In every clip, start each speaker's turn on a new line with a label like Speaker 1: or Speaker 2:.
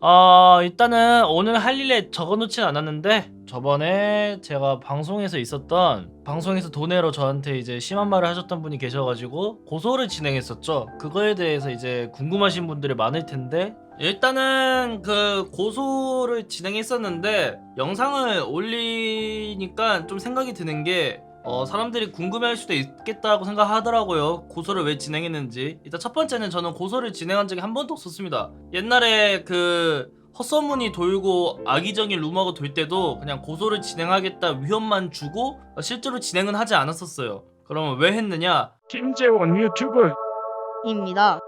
Speaker 1: 어, 일단은 오늘 할 일에 적어놓진 않았는데 저번에 제가 방송에서 있었던 방송에서 도내로 저한테 이제 심한 말을 하셨던 분이 계셔가지고 고소를 진행했었죠. 그거에 대해서 이제 궁금하신 분들이 많을 텐데 일단은 그 고소를 진행했었는데 영상을 올리니까 좀 생각이 드는 게 어, 사람들이 궁금해할 수도 있겠다고 생각하더라고요. 고소를 왜 진행했는지. 일단 첫 번째는 저는 고소를 진행한 적이 한 번도 없었습니다. 옛날에 그 헛소문이 돌고 악의적인 루머가 돌 때도 그냥 고소를 진행하겠다 위험만 주고 어, 실제로 진행은 하지 않았었어요. 그러면 왜 했느냐?
Speaker 2: 김재원 유튜브
Speaker 3: 입니다.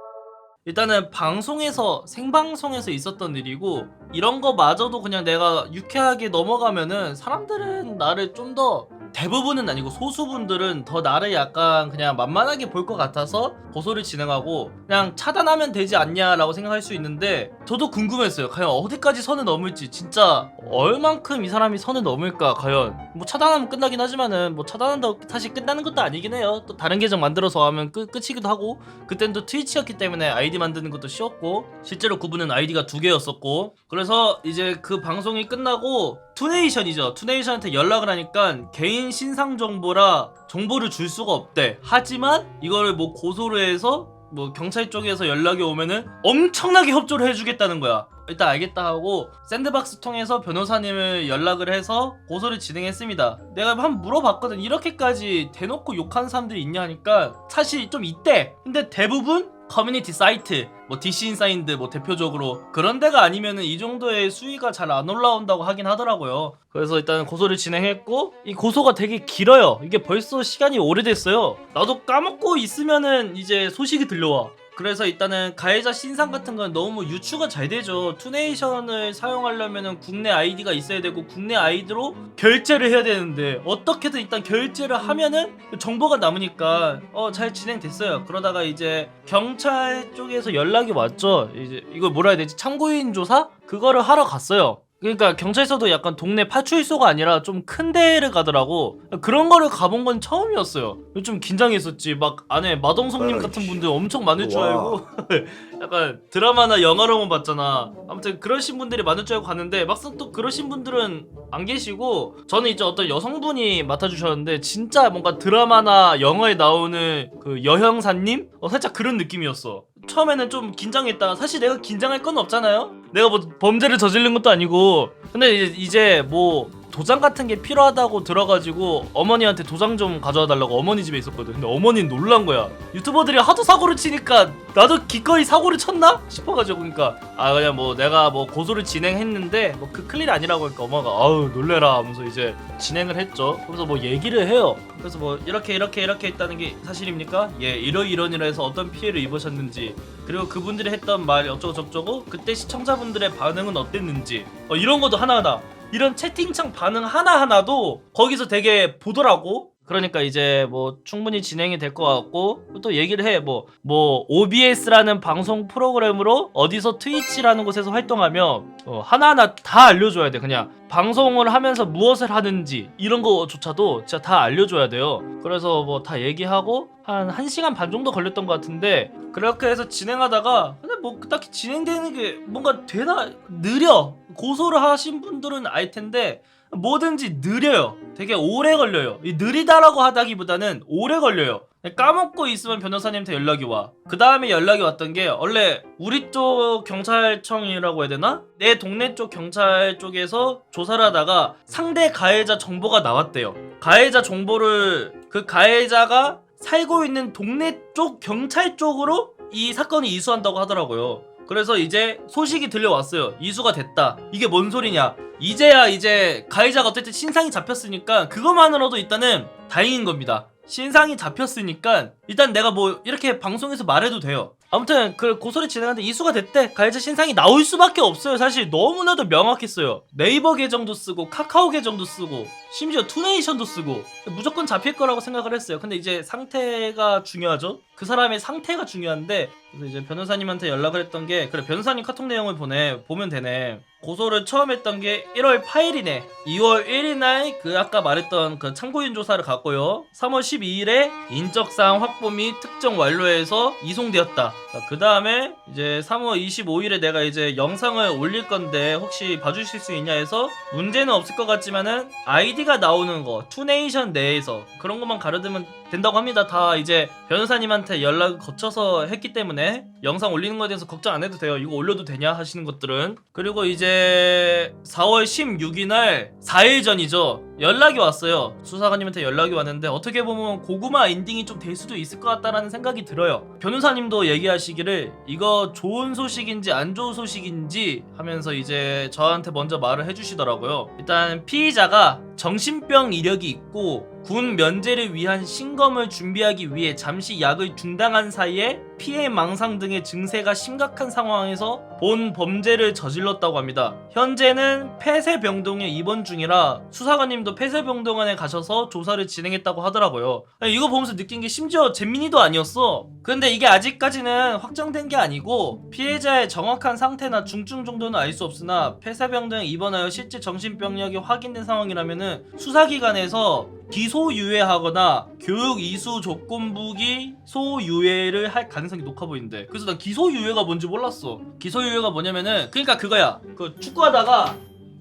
Speaker 1: 일단은 방송에서 생방송에서 있었던 일이고 이런 거마저도 그냥 내가 유쾌하게 넘어가면은 사람들은 나를 좀더 대부분은 아니고 소수분들은 더 나를 약간 그냥 만만하게 볼 것 같아서 고소를 진행하고 그냥 차단하면 되지 않냐라고 생각할 수 있는데 저도 궁금했어요. 과연 어디까지 선을 넘을지. 진짜 얼만큼 이 사람이 선을 넘을까 과연. 뭐 차단하면 끝나긴 하지만은 뭐 차단한다고 다시 끝나는 것도 아니긴 해요. 또 다른 계정 만들어서 하면 끝 끝이기도 하고. 그땐 또 트위치였기 때문에 아이디 만드는 것도 쉬웠고 실제로 그분은 아이디가 두 개였었고. 그래서 이제 그 방송이 끝나고 투네이션이죠. 투네이션한테 연락을 하니까 개인 신상 정보라 정보를 줄 수가 없대 하지만 이거를 뭐 고소를 해서 뭐 경찰 쪽에서 연락이 오면은 엄청나게 협조를 해주겠다는 거야 일단 알겠다 하고 샌드박스 통해서 변호사님을 연락을 해서 고소를 진행했습니다. 내가 한번 물어봤거든. 이렇게까지 대놓고 욕하는 사람들이 있냐 하니까 사실 좀 있대. 근데 대부분 커뮤니티 사이트, 뭐 DC 인사인드 뭐 대표적으로 그런 데가 아니면은 이 정도의 수위가 잘 안 올라온다고 하긴 하더라고요. 그래서 일단 고소를 진행했고 이 고소가 되게 길어요. 이게 벌써 시간이 오래됐어요. 나도 까먹고 있으면은 이제 소식이 들려와. 그래서 일단은 가해자 신상 같은 건 너무 유추가 잘 되죠. 투네이션을 사용하려면은 국내 아이디가 있어야 되고 국내 아이디로 결제를 해야 되는데 어떻게든 일단 결제를 하면은 정보가 남으니까 어 잘 진행됐어요. 그러다가 이제 경찰 쪽에서 연락이 왔죠. 이제 이걸 뭐라 해야 되지? 참고인 조사 그거를 하러 갔어요. 그러니까 경찰서도 약간 동네 파출소가 아니라 좀 큰 데를 가더라고. 그런 거를 가본 건 처음이었어요. 좀 긴장했었지. 막 안에 마동석님 같은 분들 엄청 많을 줄 알고 약간 드라마나 영화로만 봤잖아. 아무튼 그러신 분들이 많을 줄 알고 갔는데 막상 또 그러신 분들은 안 계시고 저는 이제 어떤 여성분이 맡아주셨는데 진짜 뭔가 드라마나 영화에 나오는 그 여형사님? 어, 살짝 그런 느낌이었어. 처음에는 좀 긴장했다. 사실 내가 긴장할 건 없잖아요. 내가 뭐 범죄를 저지른 것도 아니고. 근데 이제 뭐 도장 같은 게 필요하다고 들어가지고 어머니한테 도장 좀 가져와 달라고 어머니 집에 있었거든. 근데 어머니는 놀란 거야. 유튜버들이 하도 사고를 치니까 나도 기꺼이 사고를 쳤나 싶어가지고 그러니까 아 그냥 뭐 내가 뭐 고소를 진행했는데 뭐 그 클일 아니라고 하니까 엄마가 아우 놀래라 하면서 이제 진행을 했죠. 그래서 뭐 얘기를 해요. 그래서 뭐 이렇게 이렇게 이렇게 했다는 게 사실입니까? 예 이러 이러이러 해서 어떤 피해를 입으셨는지 그리고 그분들이 했던 말 어쩌고 저쩌고 그때 시청자분들의 반응은 어땠는지 어, 이런 것도 하나하나 이런 채팅창 반응 하나하나도 거기서 되게 보더라고. 그러니까 이제 뭐 충분히 진행이 될 것 같고 또 얘기를 해. 뭐뭐 OBS라는 방송 프로그램으로 어디서 트위치라는 곳에서 활동하며 어, 하나하나 다 알려줘야 돼. 그냥 방송을 하면서 무엇을 하는지 이런 거조차도 진짜 다 알려줘야 돼요. 그래서 뭐 다 얘기하고 한 1시간 반 정도 걸렸던 것 같은데 그렇게 해서 진행하다가 근데 뭐 딱히 진행되는 게 뭔가 되나 느려 고소를 하신 분들은 알 텐데 뭐든지 느려요. 되게 오래 걸려요. 이 느리다라고 하다기보다는 오래 걸려요. 까먹고 있으면 변호사님한테 연락이 와. 그 다음에 연락이 왔던 게 원래 우리 쪽 경찰청이라고 해야 되나? 내 동네 쪽 경찰 쪽에서 조사를 하다가 상대 가해자 정보가 나왔대요. 가해자 정보를 그 가해자가 살고 있는 동네 쪽 경찰 쪽으로 이 사건이 이수한다고 하더라고요. 그래서 이제 소식이 들려왔어요. 이수가 됐다. 이게 뭔 소리냐? 이제야 이제 가해자가 어쨌든 신상이 잡혔으니까 그것만으로도 일단은 다행인 겁니다. 신상이 잡혔으니까 일단 내가 뭐 이렇게 방송에서 말해도 돼요. 아무튼 그 고소를 진행하는데 이수가 됐대. 가해자 신상이 나올 수밖에 없어요. 사실 너무나도 명확했어요. 네이버 계정도 쓰고 카카오 계정도 쓰고 심지어 투네이션도 쓰고 무조건 잡힐 거라고 생각을 했어요. 근데 이제 상태가 중요하죠. 그 사람의 상태가 중요한데 그래서 이제 변호사님한테 연락을 했던 게 그래 변호사님 카톡 내용을 보내 보면 되네. 고소를 처음 했던 게 1월 8일이네. 2월 1일 날 그 아까 말했던 그 참고인 조사를 갔고요. 3월 12일에 인적사항 확보 및 특정 완료해서 이송되었다. 그 다음에 이제 3월 25일에 내가 이제 영상을 올릴 건데 혹시 봐주실 수 있냐 해서 문제는 없을 것 같지만은 아이디가 나오는 거 투네이션 내에서 그런 것만 가려두면 된다고 합니다. 다 이제 변호사님한테 연락을 거쳐서 했기 때문에 영상 올리는 거에 대해서 걱정 안 해도 돼요. 이거 올려도 되냐 하시는 것들은 그리고 이제 4월 16일 날 4일 전이죠. 연락이 왔어요. 수사관님한테 연락이 왔는데 어떻게 보면 고구마 엔딩이 좀 될 수도 있을 것 같다라는 생각이 들어요. 변호사님도 얘기하시기를 이거 좋은 소식인지 안 좋은 소식인지 하면서 이제 저한테 먼저 말을 해주시더라고요. 일단 피의자가 정신병 이력이 있고 군 면제를 위한 신검을 준비하기 위해 잠시 약을 중단한 사이에 피해 망상 등의 증세가 심각한 상황에서 본 범죄를 저질렀다고 합니다. 현재는 폐쇄병동에 입원 중이라 수사관님도 폐쇄병동안에 가셔서 조사를 진행했다고 하더라고요. 이거 보면서 느낀 게 심지어 잼민이도 아니었어. 근데 이게 아직까지는 확정된 게 아니고 피해자의 정확한 상태나 중증 정도는 알 수 없으나 폐쇄병동에 입원하여 실제 정신병력이 확인된 상황이라면은 수사기관에서 기소유예하거나 교육 이수 조건부기 소유예를 할 가능성이 높아 보이는데. 그래서 난 기소유예가 뭔지 몰랐어. 기소유예가 뭐냐면은 그러니까 그거야. 그 축구하다가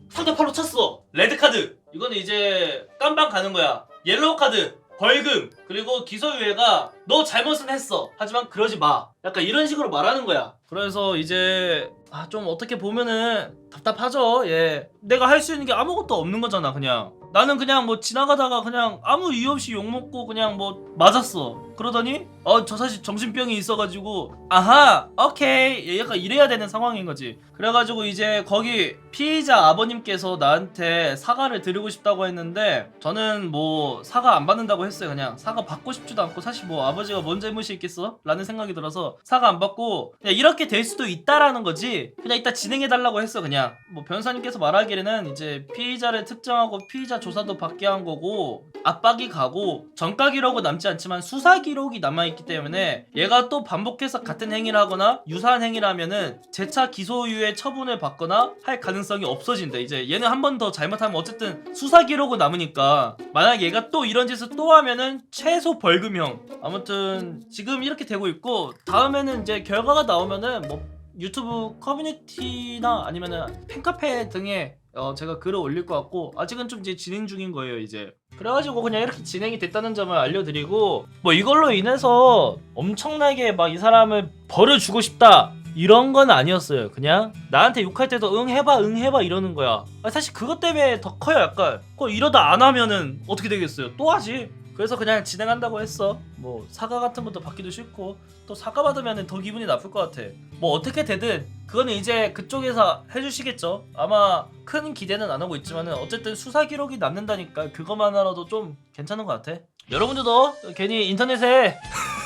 Speaker 1: 상대 팔로 찼어. 레드카드. 이거는 이제 깜방 가는 거야. 옐로우 카드. 벌금. 그리고 기소유예가 너 잘못은 했어. 하지만 그러지 마. 약간 이런 식으로 말하는 거야. 그래서 이제 아 좀 어떻게 보면은 답답하죠. 예. 내가 할 수 있는 게 아무것도 없는 거잖아 그냥 나는 그냥 뭐 지나가다가 그냥 아무 이유 없이 욕 먹고 그냥 뭐 맞았어. 그러더니 어 저 사실 정신병이 있어가지고 아하 오케이. 약간 이래야 되는 상황인 거지. 그래가지고 이제 거기 피의자 아버님께서 나한테 사과를 드리고 싶다고 했는데 저는 뭐 사과 안 받는다고 했어요 그냥. 사과 받고 싶지도 않고 사실 뭐 아버지가 뭔 잘못이 있겠어? 라는 생각이 들어서 사과 안 받고 그냥 이렇게 될 수도 있다라는 거지. 그냥 이따 진행해 달라고 했어 그냥. 뭐 변호사님께서 말하기에는 이제 피의자를 특정하고 피의자 조사도 받게 한 거고 압박이 가고 전과 기록은 남지 않지만 수사 기록이 남아있기 때문에 얘가 또 반복해서 같은 행위를 하거나 유사한 행위를 하면은 재차 기소유예 처분을 받거나 할 가능성이 없어진다 이제 얘는 한 번 더 잘못하면 어쨌든 수사 기록은 남으니까 만약 얘가 또 이런 짓을 또 하면은 최소 벌금형. 아무튼 지금 이렇게 되고 있고 다음에는 이제 결과가 나오면은 뭐 유튜브 커뮤니티나 아니면은 팬카페 등에 어 제가 글을 올릴 것 같고 아직은 좀 이제 진행 중인 거예요 이제. 그래가지고 그냥 이렇게 진행이 됐다는 점을 알려드리고 뭐 이걸로 인해서 엄청나게 막 이 사람을 벌어주고 싶다 이런 건 아니었어요. 그냥 나한테 욕할 때도 응 해봐 응 해봐 이러는 거야. 아, 사실 그것 때문에 더 커요 약간. 그거 이러다 안 하면은 어떻게 되겠어요? 또 하지 그래서 그냥 진행한다고 했어. 뭐 사과 같은 것도 받기도 싫고 또 사과 받으면 더 기분이 나쁠 것 같아. 뭐 어떻게 되든 그거는 이제 그쪽에서 해주시겠죠. 아마 큰 기대는 안 하고 있지만은 어쨌든 수사 기록이 남는다니까 그것만으로도 좀 괜찮은 것 같아. 여러분들도 괜히 인터넷에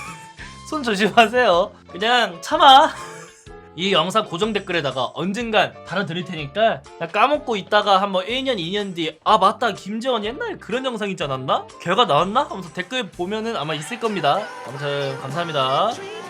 Speaker 1: 손 조심하세요. 그냥 참아 이 영상 고정 댓글에다가 언젠간 달아드릴 테니까 까먹고 있다가 한뭐 1년 2년 뒤에 아 맞다 김재원 옛날에 그런 영상 있지 않았나? 결과 나왔나? 하면서 댓글 보면은 아마 있을 겁니다 아무튼 감사합니다